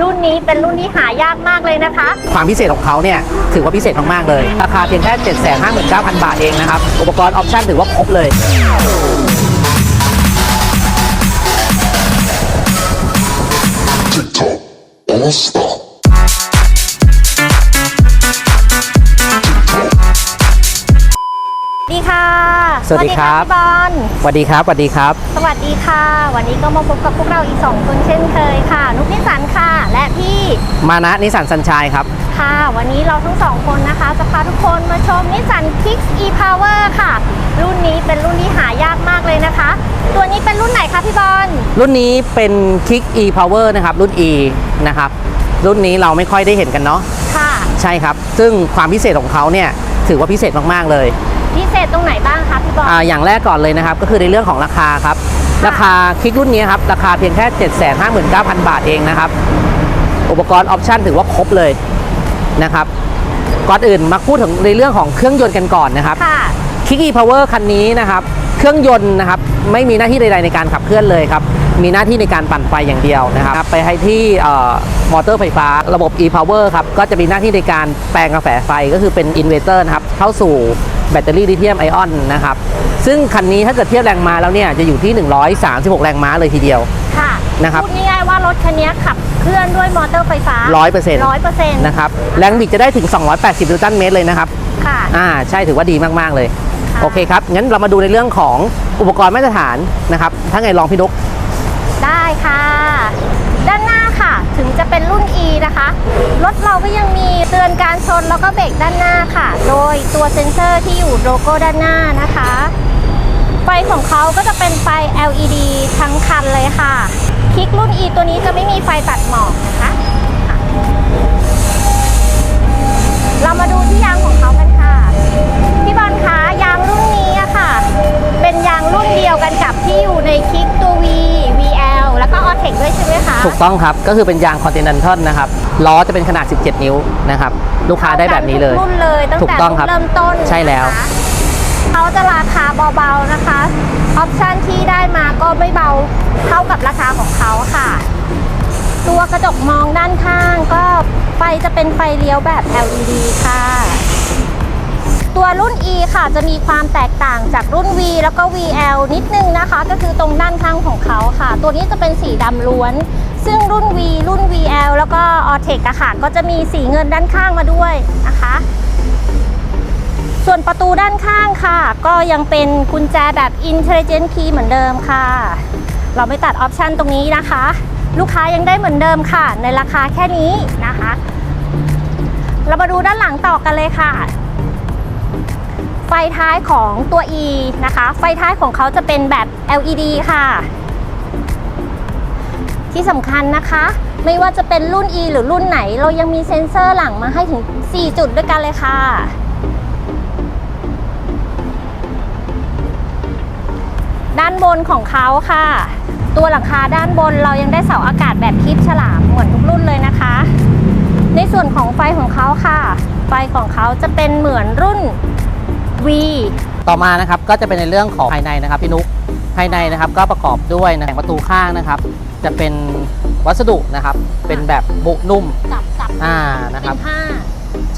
รุ่นนี้เป็นรุ่นที่หายากมากเลยนะคะ ความพิเศษของเขาเนี่ยถือว่าพิเศษมากๆเลย ราคาเพียงแค่ 759,000 บาทเองนะครับ อุปกรณ์ออปชั่นถือว่าครบเลย TikTok All Star. ดีค่ะสวัสดีครับ พี่บอลสวัสดีครับสวัสดีครับ สวัสดีค่ะ วันนี้ก็มาพบกับพวกเราอีก2คนเช่นเคยค่ะ นุกนิสันค่ะและพี่ มานะนิสสันสัญชัยครับ ค่ะ วันนี้เราทั้งสองคนนะคะ จะพาทุกคนมาชมนิสสัน Kicks e-Power ค่ะ รุ่นนี้เป็นรุ่นที่หายากมากเลยนะคะ ตัวนี้เป็นรุ่นไหนคะพี่บอล รุ่นนี้เป็น Kick e Power นะครับ รุ่น E นะครับ รุ่นนี้เราไม่ค่อยได้เห็นกันเนาะค่ะ ใช่ครับ ซึ่งความพิเศษของเขาเนี่ยถือว่าพิเศษมากๆเลยพิเศษตรงไหนบ้างคะพี่บอล อ่าอย่างแรกก่อนเลยนะครับ ก็คือในเรื่องของราคาครับ ราคาคลิกรุ่นนี้ครับ ราคาเพียงแค่ 759,000 บาทเองนะครับ อุปกรณ์ออปชั่นถือว่าครบเลยนะครับ ก่อนอื่นมาพูดถึงในเรื่องของเครื่องยนต์กันก่อนนะครับค่ะคิก e Power คันนี้นะครับ เครื่องยนต์นะครับไม่มีหน้าที่ใด ๆ ในการขับเคลื่อนเลยครับ มีหน้าที่ในการปั่นไฟอย่างเดียวนะครับ ไปให้ที่เอ่อมอเตอร์ไฟฟ้าระบบ e Power ครับ ก็จะมีหน้าที่ในการแปลงกระแสไฟก็คือเป็นอินเวอร์เตอร์นะครับ เข้าสู่แบตเตอรี่ลิเธียมไอออนนะครับ ซึ่งคันนี้ถ้าเกิดเทียบแรงม้าแล้วเนี่ย จะอยู่ที่ 136 แรงม้าเลยทีเดียว ค่ะ นะครับ พูดง่ายๆว่ารถคันนี้ขับ เคลื่อนด้วยมอเตอร์ไฟฟ้า 100%ร้อยเปอร์เซ็นต์นะครับแรงบิดจะได้ถึง 280นิวตันเมตรเลยนะครับ ค่ะ อ่าใช่ถือว่าดีมาก ๆ เลยค่ะโอเคครับ งั้นเรามาดูในเรื่องของอุปกรณ์มาตรฐานนะครับ ถ้าไงลองพี่นุก ได้ค่ะ ด้านหน้าค่ะ ถึงจะเป็นรุ่น E นะคะ รถเราก็ยังมีเตือนการชนแล้วก็เบรกด้านหน้าค่ะ โดยตัวเซ็นเซอร์ที่อยู่โลโก้ด้านหน้านะคะ ไฟของเขาก็จะเป็นไฟ LED ทั้งคันเลยค่ะ คลิกรุ่น E ตัวนี้จะไม่มีไฟตัดหมอกนะคะค่ะเรามาดูที่ยางของเขากันค่ะ พี่บอลคะยางรุ่นนี้อะค่ะ เป็นยางรุ่นเดียวกันกับที่อยู่ในคลิกตัว V VL แล้วก็ a u t e c ด้วยใช่ไหมคะ ถูกต้องครับ ก็คือเป็นยาง Continental นะครับ ล้อจะเป็นขนาด 17 นิ้วนะครับ ลูกค้าได้แบบนี้เลยทุกรุ่นเลยตั้งถูกแต่ต้องครับรุ่นเริ่มต้นใช่แล้ว นะคะเขาจะราคาเบาๆนะคะ ออปชันที่ได้มาก็ไม่เบาเท่ากับราคาของเขาค่ะ ตัวกระจกมองด้านข้างก็ไฟจะเป็นไฟเลี้ยวแบบ LED ค่ะ ตัวรุ่น E ค่ะจะมีความแตกต่างจากรุ่น V แล้วก็ VL นิดนึงนะคะ ก็คือตรงด้านข้างของเขาค่ะ ตัวนี้จะเป็นสีดำล้วน ซึ่งรุ่น V รุ่น VL แล้วก็ a u t e c อะค่ะก็จะมีสีเงินด้านข้างมาด้วยนะคะ ส่วนประตูด้านข้างค่ะ ก็ยังเป็นกุญแจแบบ Intelligent Key เหมือนเดิมค่ะ เราไม่ตัดออปชันตรงนี้นะคะ ลูกค้ายังได้เหมือนเดิมค่ะ ในราคาแค่นี้นะคะ เรามาดูด้านหลังต่อกันเลยค่ะ ไฟท้ายของตัว E นะคะ ไฟท้ายของเขาจะเป็นแบบ LED ค่ะ ที่สำคัญนะคะไม่ว่าจะเป็นรุ่น E หรือรุ่นไหน เรายังมีเซ็นเซอร์หลังมาให้ถึง 4 จุดด้วยกันเลยค่ะ ด้านบนของเขาค่ะ ตัวหลังคาด้านบนเรายังได้เสาอากาศแบบคลิปฉลามเหมือนทุกรุ่นเลยนะคะ ในส่วนของไฟของเขาค่ะ ไฟของเขาจะเป็นเหมือนรุ่น V ต่อมานะครับก็จะเป็นในเรื่องของภายในนะครับพี่นุกภายในนะครับก็ประกอบด้วยนะแผงประตูข้างนะครับ จะเป็นวัสดุนะครับเป็นแบบบุนุ่มกับกับอ่านะเป็ครับนผ้า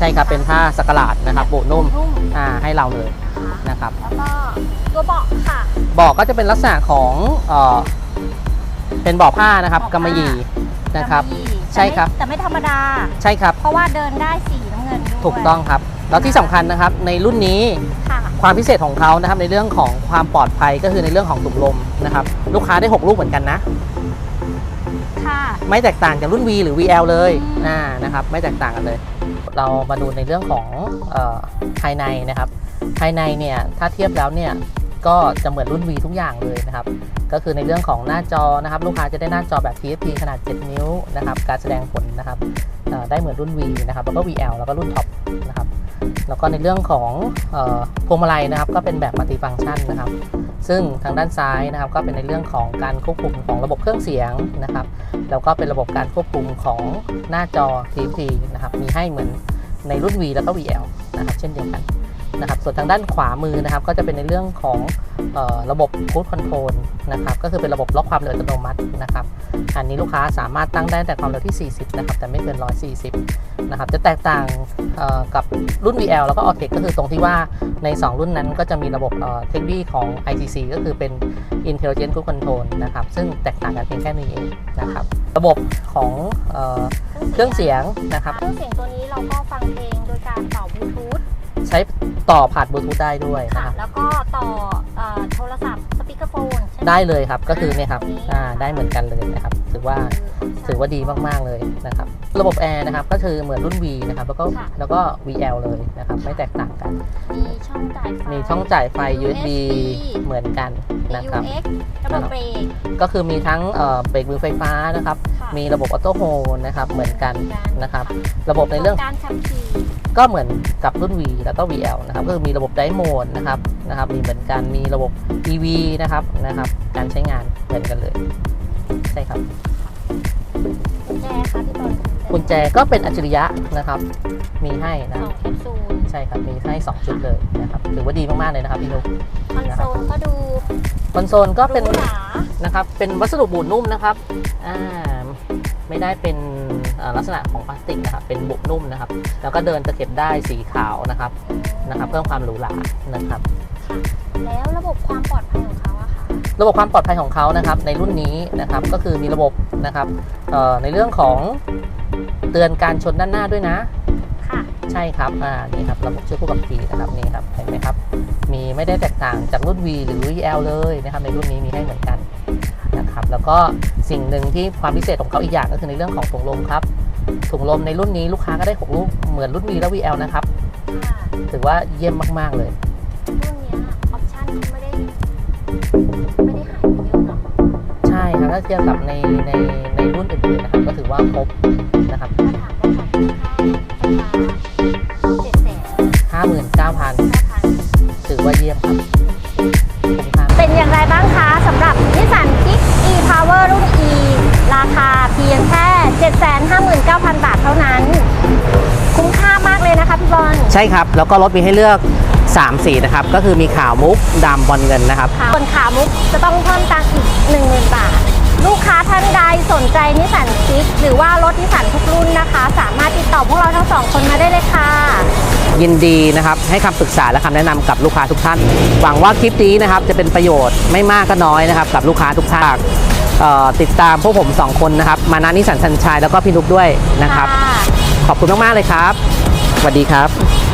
ใช่ครับเป็นผ้าสกหลาดนะครับบุนุ่มนุ่มอ่าให้เราเลยนะคะนะครับแล้วก็ตัวเบาะค่ะ เบอกก็จะเป็นลักษณะของเอ่อเป็นเบาะผ้านะครับเบาะกำมะหยี่นะครับ กำมะหยี่ใช่ครับ แต่ไม่แต่ไม่ธรรมดา ใช่ครับเพราะว่าเดินได้สีน้ำเงินด้วยถูกต้องครับ แล้วที่สำคัญนะครับในรุ่นนี้ค่ะ ความพิเศษของเขานะครับในเรื่องของความปลอดภัยก็คือในเรื่องของถุงลมนะครับลูกค้าได้6ลูกเหมือนกันนะค่ะ ไม่แตกต่างจากรุ่น V หรือ VL เลยอืมอ่านะครับไม่แตกต่างกันเลย เรามาดูในเรื่องของภายในนะครับ ภายในเนี่ยถ้าเทียบแล้วเนี่ยก็จะเหมือนรุ่น V ทุกอย่างเลยนะครับ ก็คือในเรื่องของหน้าจอนะครับ ลูกค้าจะได้หน้าจอแบบ TFT ขนาด 7 นิ้วนะครับ การแสดงผลนะครับได้เหมือนรุ่น V นะครับ แล้วก็ VL แล้วก็รุ่นท็อปนะครับ แล้วก็ในเรื่องของพวงมาลัยนะครับ ก็เป็นแบบมัลติฟังก์ชันนะครับ ซึ่งทางด้านซ้ายนะครับ ก็เป็นในเรื่องของการควบคุมของระบบเครื่องเสียงนะครับ แล้วก็เป็นระบบการควบคุมของหน้าจอ TFT นะครับ มีให้เหมือนในรุ่น V แล้วก็ VL นะครับ เช่นเดียวกัน นะครับส่วนทางด้านขวามือนะครับ ก็จะเป็นในเรื่องของเออระบบ Cruise Control นะครับ ก็คือเป็นระบบล็อกความเร็วอัตโนมัตินะครับ อันนี้ลูกค้าสามารถตั้งได้แต่ความเร็วที่ 40 นะครับ แต่ไม่เกิน 140 นะครับ จะแตกต่างเอ่อกับรุ่น VL แล้วก็ a u t e c ก็คือตรงที่ว่าใน 2 รุ่นนั้นก็จะมีระบบเทคโนโลยีของ ITC ก็คือเป็น Intelligent Cruise Control นะครับ ซึ่งแตกต่างกันเพียงแค่นี้เองนะครับ ระบบของเอ่อเครื่องเสียงนะครับ เครื่องเสียงตัวนี้เราก็ฟังเพลงโดยการต่อบลูทูธใช้ ต่อผ่านบลูทูธได้ด้วยนะค่ะ ครับแล้วก็ต่อเอ่อโทรศัพท์สปีกเกอร์โฟนใช่ไหมได้เลยครับก็คือเนี่ยครับตรงนี้อ่าได้เหมือนกันเลยนะครับถือว่าถือว่าดีมากๆเลยนะครับ ระบบแอร์นะครับก็คือเหมือนรุ่น V นะครับแล้วก็ค่ะแล้วก็ VL เลยนะครับไม่แตกต่างกัน มีช่องจ่ายไฟ มีช่องจ่ายไฟ USB USB เหมือนกันมีนะครับ UX ระบบเบรกก็คือมีทั้งเอ่อเบรกมือไฟฟ้านะครับ ค่ะมีระบบออโต้โฮนะครับเหมือนกันนะครับ ระบบในเรื่อง การขับขี่ ก็เหมือนกับรุ่น V แล้วก็ VL นะครับก็คือมีระบบไดโหมดนะครับนะครับ มีเหมือนกันมีระบบ EV นะครับนะครับ การใช้งานเหมือนกันเลย ใช่ครับกุญแจค่ะพี่บอลกุญแจก็เป็นอัจฉริยะนะครับ มีให้นะสองแคปซูลใช่ครับ มีให้ 2 ชุดเลยนะครับถือว่าดีมากๆเลยนะครับพี่นุ๊กคอนโซลก็ดูคอนโซลก็เป็นหรูหรา นะครับเป็นวัสดุบูดนุ่มนะครับอ่าไม่ได้เป็นอ่า ลักษณะของพลาสติกนะครับเป็นบุนุ่มนะครับ แล้วก็เดินตะเข็บได้สีขาวนะครับนะครับ เพิ่มความหรูหรานะครับค่ะแล้วระบบความปลอดภัยของเขาอะค่ะระบบความปลอดภัยของเขานะครับ ในรุ่นนี้นะครับก็คือมีระบบนะครับเอ่อในเรื่องของเตือนการชนด้านหน้าด้วยนะค่ะใช่ครับ อ่า นี่ครับ ระบบช่วยผู้ขับขี่นะครับ นี่ครับ เห็นไหมครับ มีไม่ได้แตกต่างจากรุ่น V หรือ VL เลยนะครับ ในรุ่นนี้มีให้เหมือนกัน นะครับแล้วก็สิ่งหนึ่งที่ความพิเศษของเขาอีกอย่างก็คือในเรื่องของถุงลมครับถุงลมในรุ่นนี้ลูกค้าก็ได้6ลูกเหมือนรุ่น V และ VL นะครับค่ะถือว่าเยี่ยมมากๆเลยรุ่นเนี้ยออปชั่นเขาไม่ได้ไม่ได้หายไปเยอะเนาะใช่ครับถ้าเทียบกับในในในรุ่นอื่นๆนะครับก็ถือว่าครบนะครับ ใช่ครับ แล้วก็รถมีให้เลือก 3 สีนะครับ ก็คือมีขาวมุกดำบอลเงินนะครับค่ะส่วนขามุกจะต้องเพิ่มตังค์อีก10,000 บาท ลูกค้าท่านใดสนใจนิสสันคิกหรือว่ารถนิสสันทุกรุ่นนะคะ สามารถติดต่อพวกเราทั้งสองคนมาได้เลยค่ะ ยินดีนะครับ ให้คำปรึกษาและคำแนะนำกับลูกค้าทุกท่าน หวังว่าคลิปนี้นะครับจะเป็นประโยชน์ไม่มากก็น้อยนะครับกับลูกค้าทุกท่านเอ่อติดตามพวกผม2คนนะครับ มานานิสันชันชัยแล้วก็พี่นุกด้วยนะครับ ขอบคุณมาก ๆ เลยครับ สวัสดีครับ